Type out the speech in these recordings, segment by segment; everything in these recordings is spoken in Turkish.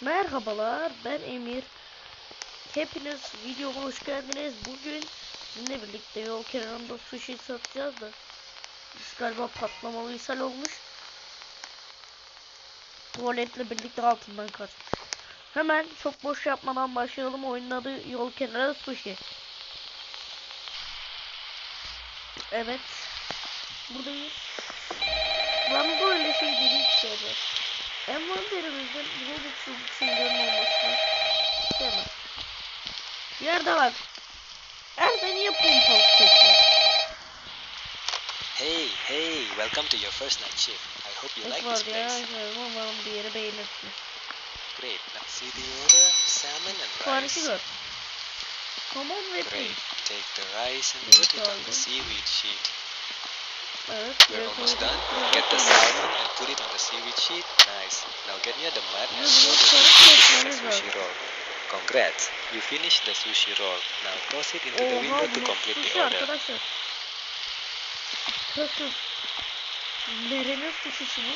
Merhabalar ben Emir. Hepiniz videoma hoş geldiniz. Bugün sizinle birlikte yol kenarında sushi satacağız da. Biz galiba patlamalı ishal olmuş. Tuvaletle birlikte altından kaçmış. Hemen çok boş yapmadan başlayalım. Oyunun adı yol kenarı sushi. Evet. Buradayız. Ben böyle şeyleri hiç sevmem. Envanterimizden Robux'un şeylerin olmasını sevmem. Yerde bak. Nerede niye pompalı çekme? Hey, hey, welcome to your first night shift. I hope you like var this place. görüyorum, Umarım bir yere beğenirsiniz. Great. Now see the order, salmon and rice. gör. Somon ve Great. Take the rice and put it on the seaweed sheet. We're almost done. Get the salmon and put it on the seaweed sheet. Nice. Now get near the mat and roll the sushi roll. Congrats. You finished the sushi roll. Now toss it into the window to bu complete the order. Bakın. Nerenin sushi'si bu?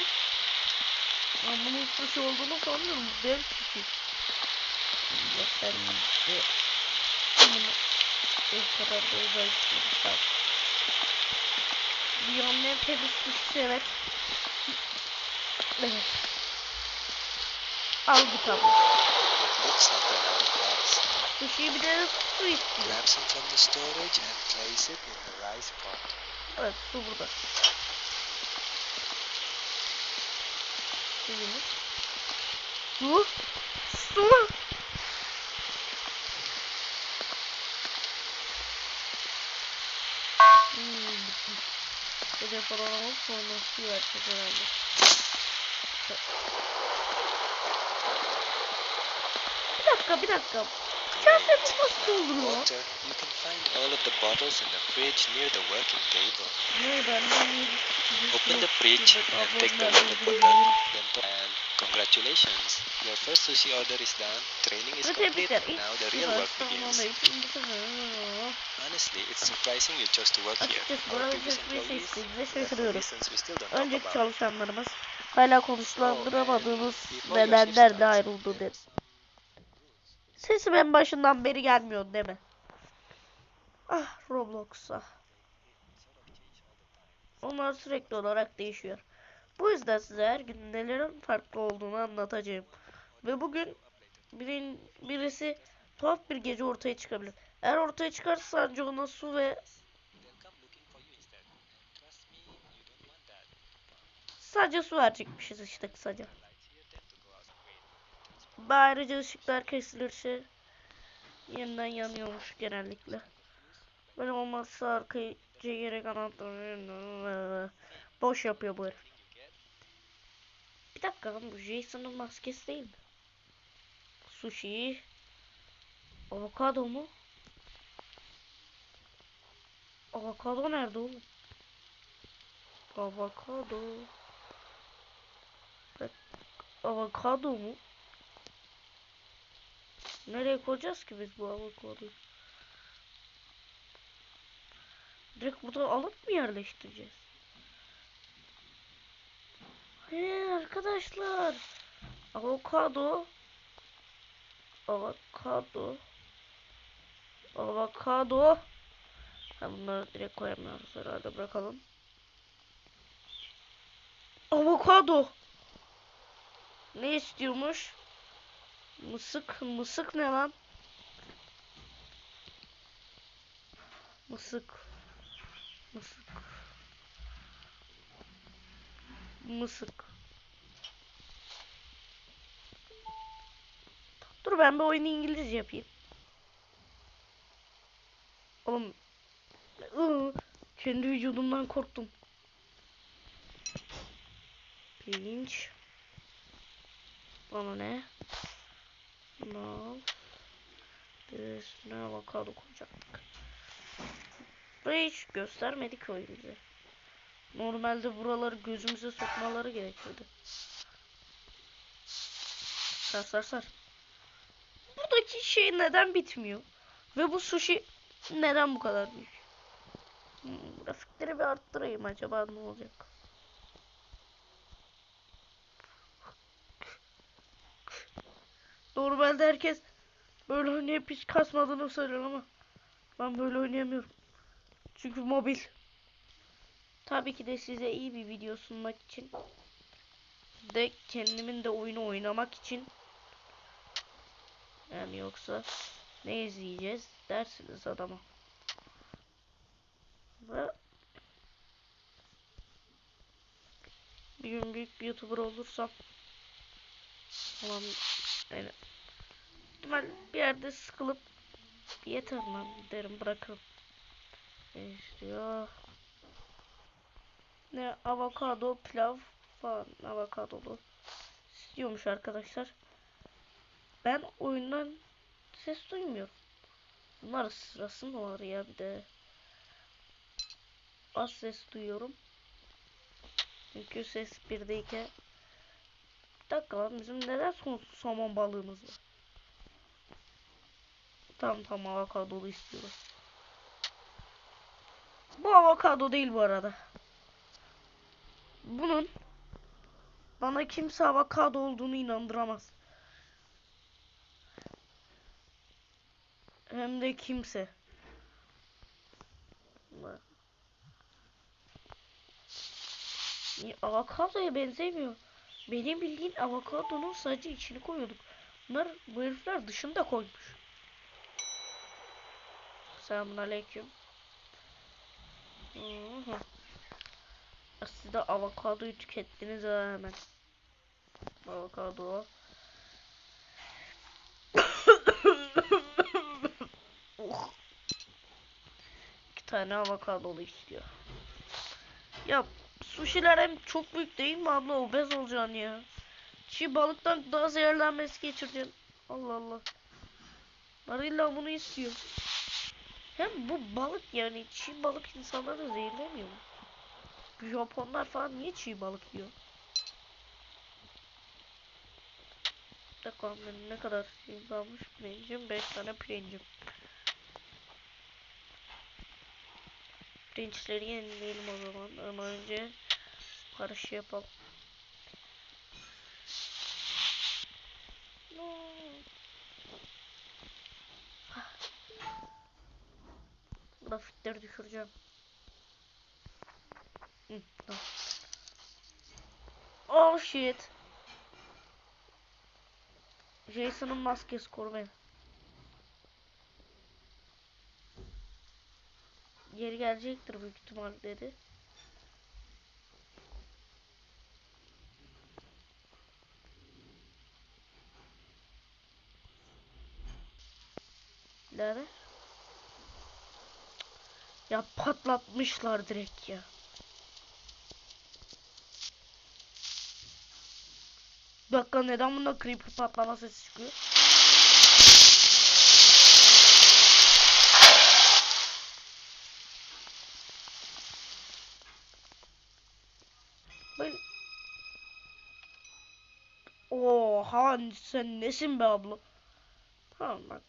Ben bunun sushi olduğunu sanmıyorum. Dev sushi. Bunu o kadar da özel tutmuşlar. Dünyanın en temiz sushi'si evet. Evet. Al git rice. Sushi'yi bir de su istiyor. Grab some from the storage and place it in the rice pot. Evet su burada. Suyumuz. Su. Su. Bir de falan alıp sonra su verecek herhalde. Bir dakika bir dakika. Kıyafet nasıl dolduruyor? Water. You can find all of the bottles in the fridge near the working table. Ne ben de Open the fridge and take the water bottle. And congratulations, your first sushi order is done. Training is complete. Now the real work begins. Honestly, it's surprising you chose to work here. Our previous seçmeyi employees, seçtiğimize there are şaşırıyorum. reasons we still don't talk Önceki about. çalışanlarımız hala konuşlandıramadığımız nedenlerle starts, ayrıldı dedi. Sesim en başından beri gelmiyor değil mi? Ah Roblox'a. Onlar sürekli olarak değişiyor. Bu yüzden size her gün nelerin farklı olduğunu anlatacağım. Ve bugün birin, birisi tuhaf bir gece ortaya çıkabilir. Eğer ortaya çıkarsa sadece ona su ve sadece su verecekmişiz işte kısaca. Ayrıca ışıklar kesilirse yeniden yanıyormuş genellikle. Böyle olmazsa arkaya gerek anahtarı boş yapıyor bu herif. Bu Jason'ın maskesi değil mi? Sushi. Avokado mu? Avokado nerede oğlum? Avokado. Avokado mu? Nereye koyacağız ki biz bu avokadoyu? Direkt burada alıp mı yerleştireceğiz? Hayır arkadaşlar. Avokado. Avokado. Avokado. Ha bunları direkt koyamıyoruz herhalde bırakalım. Avokado. Ne istiyormuş? Mısık, mısık ne lan? Mısık. Mısık. Mısık. Dur ben bir oyunu İngilizce yapayım. Oğlum. ıı, kendi vücudumdan korktum. Pirinç. Bana ne? Bunu al. Bir de üstüne avokado koyacaktık. Burayı hiç göstermedik oyun bize. Normalde buraları gözümüze sokmaları gerekiyordu. Sar sar sar. Buradaki şey neden bitmiyor? Ve bu sushi neden bu kadar büyük? Hmm, grafikleri bir arttırayım acaba ne olacak? Normalde herkes böyle oynayıp hiç kasmadığını söylüyor ama ben böyle oynayamıyorum. Çünkü mobil. Tabii ki de size iyi bir video sunmak için de kendimin de oyunu oynamak için yani yoksa ne izleyeceğiz dersiniz adama. Ve bir gün büyük bir YouTuber olursam falan yani ihtimal bir yerde sıkılıp yeter lan derim bırakırım. Ne istiyor? Ne avokado pilav falan avokadolu istiyormuş arkadaşlar. Ben oyundan ses duymuyorum. Bunlar sırası mı var ya bir de. Az ses duyuyorum. Çünkü ses birdeyken bir dakika lan bizim neden son somon balığımız var? Tamam tamam avokadolu istiyorum. Bu avokado değil bu arada. Bunun bana kimse avokado olduğunu inandıramaz. Hem de kimse. Avokadoya benzemiyor. Benim bildiğin avokadonun sadece içini koyuyorduk. Bunlar bu herifler dışında koymuş. Selamun aleyküm. Hı hı. Siz de avokadoyu tükettiniz ha hemen. Avokado. oh. İki tane avokadolu istiyor. Ya sushiler hem çok büyük değil mi abla obez olacaksın ya. Çiğ balıktan daha zehirlenmesi geçireceksin. Allah Allah. Marilla bunu istiyor. Hem bu balık yani çiğ balık insanları zehirlemiyor mu? Japonlar falan niye çiğ balık yiyor? Benim ne kadar şey kalmış pirincim? 5 tane pirincim. Pirinçleri yenileyelim o zaman ama önce karış yapalım. No. Grafikleri düşüreceğim. Hı, tamam. Oh shit. Jason'ın maskesi koru beni. Geri gelecektir büyük ihtimal dedi. Nerede? Ya patlatmışlar direkt ya. Bir dakika neden bunda creeper patlama sesi çıkıyor? Oha sen nesin be abla? Tamam bak.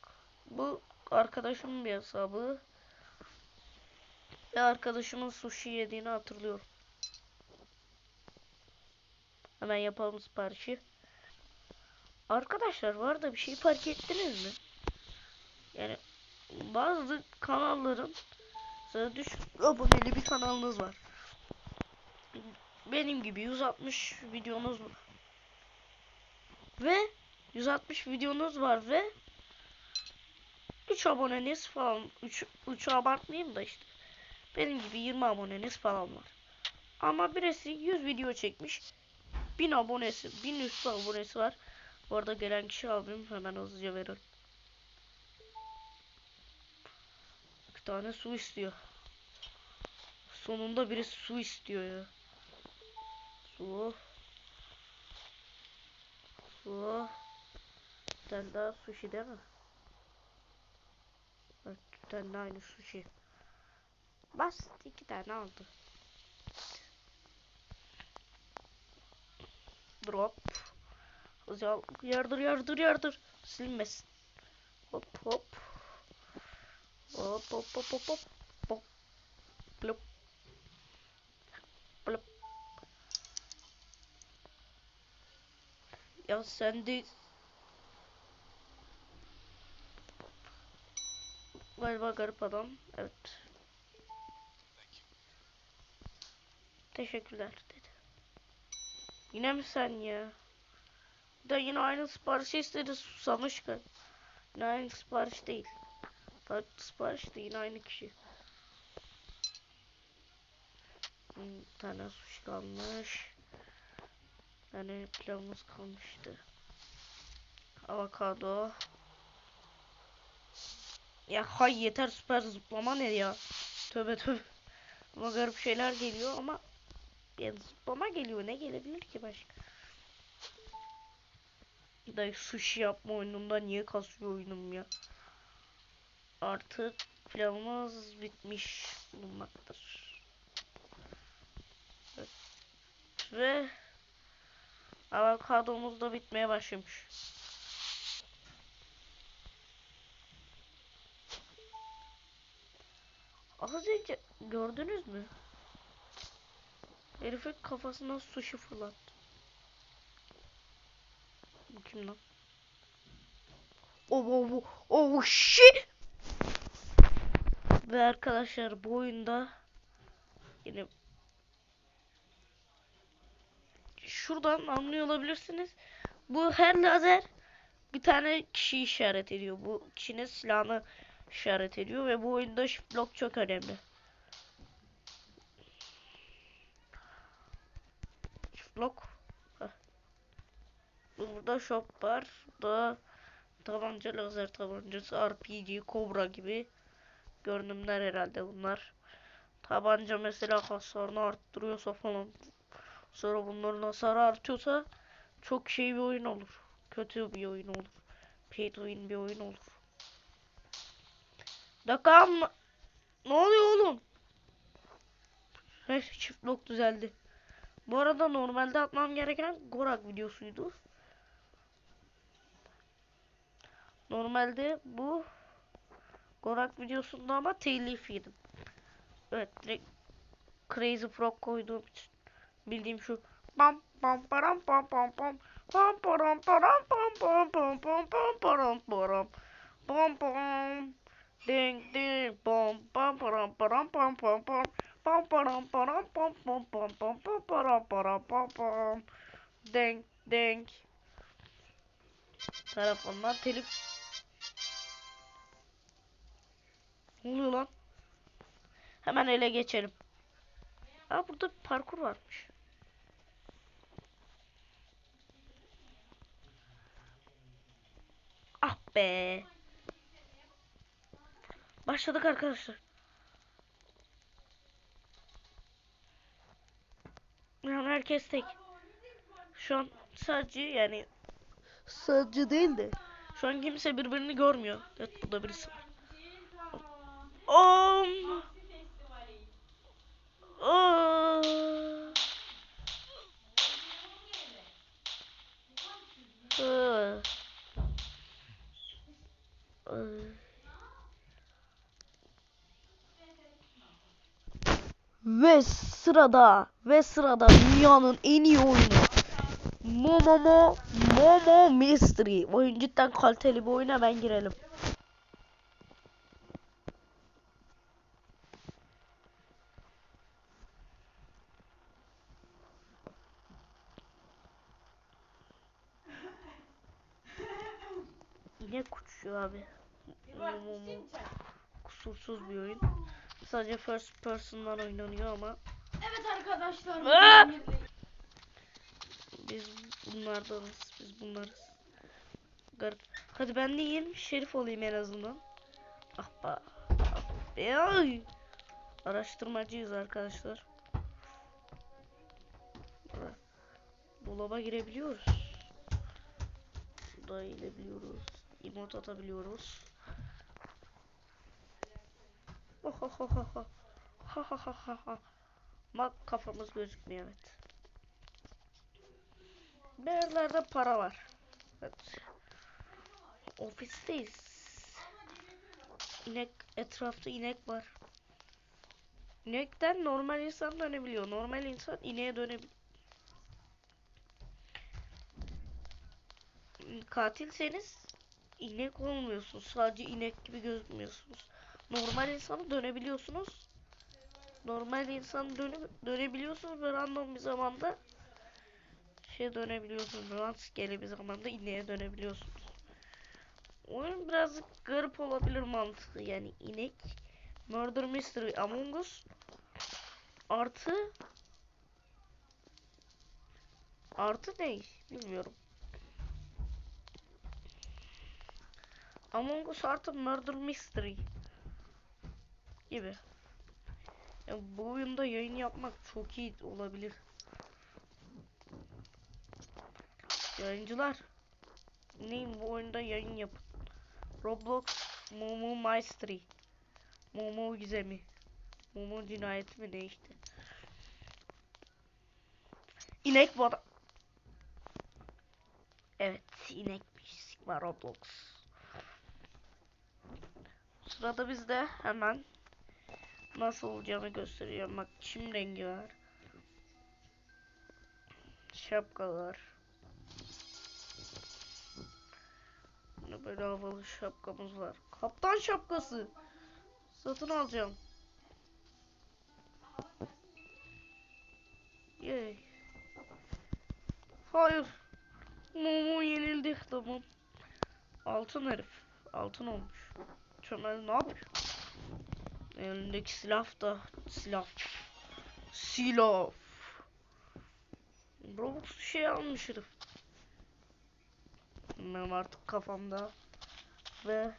Bu arkadaşımın bir hesabı. Ve arkadaşımın sushi yediğini hatırlıyorum. Hemen yapalım siparişi. Arkadaşlar var da bir şey fark ettiniz mi? Yani bazı kanalların mesela düşük aboneli bir kanalınız var. Benim gibi 160 videonuz var. Ve 160 videonuz var ve 3 aboneniz falan 3 3 abartmayayım da işte. Benim gibi 20 aboneniz falan var. Ama birisi 100 video çekmiş. 1000 abonesi, 1000 üstü abonesi var. Bu arada gelen kişi abim hemen hızlıca verir. Bir tane su istiyor. Sonunda biri su istiyor ya. Su. Su. Bir daha sushi değil mi? Bak bir aynı sushi. Bas iki tane aldı. Drop. Ya, yardır yardır yardır. Silinmesin. Hop hop. Hop hop hop hop hop. Hop. Blop. Blop. Ya sen de Galiba garip adam. Evet. Teşekkürler dedi. Yine mi sen ya? Da yine aynı siparişi istedi susamış ki. Yine aynı sipariş değil. Farklı sipariş de yine aynı kişi. Bir tane sushi kalmış. Tane pilavımız kalmıştı. Avokado. Ya hay yeter süper zıplama ne ya? Tövbe tövbe. Ama garip şeyler geliyor ama yani zıplama geliyor. Ne gelebilir ki başka? Da sushi yapma oyununda niye kasıyor oyunum ya? Artık planımız bitmiş bulunmaktadır. Ve avokadomuz da bitmeye başlamış. Az önce gördünüz mü? Herifin kafasına sushi fırlattı. Bu kim lan? Oh, oh, oh, oh shit! Ve arkadaşlar bu oyunda yine şuradan anlıyor olabilirsiniz. Bu her lazer bir tane kişi işaret ediyor. Bu kişinin silahını işaret ediyor ve bu oyunda shift block çok önemli. Shift block. Heh. Burada shop var. Burada tabanca lazer tabancası RPG, Cobra gibi görünümler herhalde bunlar. Tabanca mesela hasarını arttırıyorsa falan. Sonra bunların hasarı artıyorsa çok şey bir oyun olur. Kötü bir oyun olur. Pay to win bir oyun olur. Dakika ama- ne oluyor oğlum? Neyse çift blok düzeldi. Bu arada normalde atmam gereken Gorak videosuydu. Normalde bu Gorak videosunda ama telif. Evet direkt Crazy Frog koyduğum için bildiğim şu pam pam param pam pam pam pam param param pam pam pam pam pam param param pam pam ding ding pam pam param param pam pam pam pam param param pam pam pam pam pam param param pam pam ding ding tarafından telif Ne oluyor lan? Hemen ele geçelim. Aa burada bir parkur varmış. Ah be. Başladık arkadaşlar. Yani herkes tek. Şu an sadece yani sadece değil de şu an kimse birbirini görmüyor. Evet burada birisi var. Aa. Ve sırada ve sırada dünyanın en iyi oyunu Momomo Momo Mystery. Oyun cidden kaliteli bir oyun hemen girelim. Yine uçuyor abi. Kusursuz bir oyun. Sadece first person'dan oynanıyor ama Evet arkadaşlar. Aa! biz bunlardanız. Biz bunlarız. Garip. Hadi ben de yiyeyim. Şerif olayım en azından. Ah be. Ah be. Ay. Araştırmacıyız arkadaşlar. Dolaba girebiliyoruz. Burada inebiliyoruz. Emot atabiliyoruz. Bak kafamız gözükmüyor evet. Bir yerlerde para var. Evet. Ofisteyiz. İnek etrafta inek var. İnekten normal insan dönebiliyor. Normal insan ineğe dönebiliyor. Katilseniz inek olmuyorsunuz. Sadece inek gibi gözükmüyorsunuz. normal insanı dönebiliyorsunuz. Normal insanı döne, dönebiliyorsunuz ve random bir zamanda şey dönebiliyorsunuz. Rastgele bir zamanda ineğe dönebiliyorsunuz. Oyun birazcık garip olabilir mantığı yani inek Murder Mystery Among Us artı artı ne bilmiyorum. Among Us artı Murder Mystery gibi. Ya bu oyunda yayın yapmak çok iyi olabilir. Yayıncılar neyim bu oyunda yayın yapın. Roblox Momo Mystery Momo Gizemi Momo Cinayeti mi ne işte. İnek bu adam. Evet inekmiş Sigma Roblox. Sırada bizde hemen nasıl olacağını gösteriyorum. Bak çim rengi var. Şapkalar. Böyle havalı şapkamız var. Kaptan şapkası. Satın alacağım. Yay. Hayır. Momo yenildi. Tamam. Altın herif. Altın olmuş. Çömel ne yapıyor? Elindeki silah da silah. Silah. Robux şey almış herif. Benim artık kafamda ve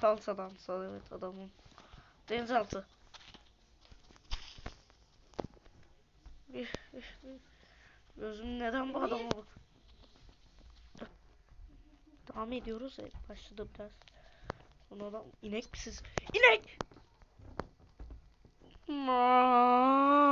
salsa dansa evet adamım. Denizaltı. Gözüm neden bu adama bak. Devam ediyoruz. Evet, başladı biraz. Sonra da inek misiniz? İnek!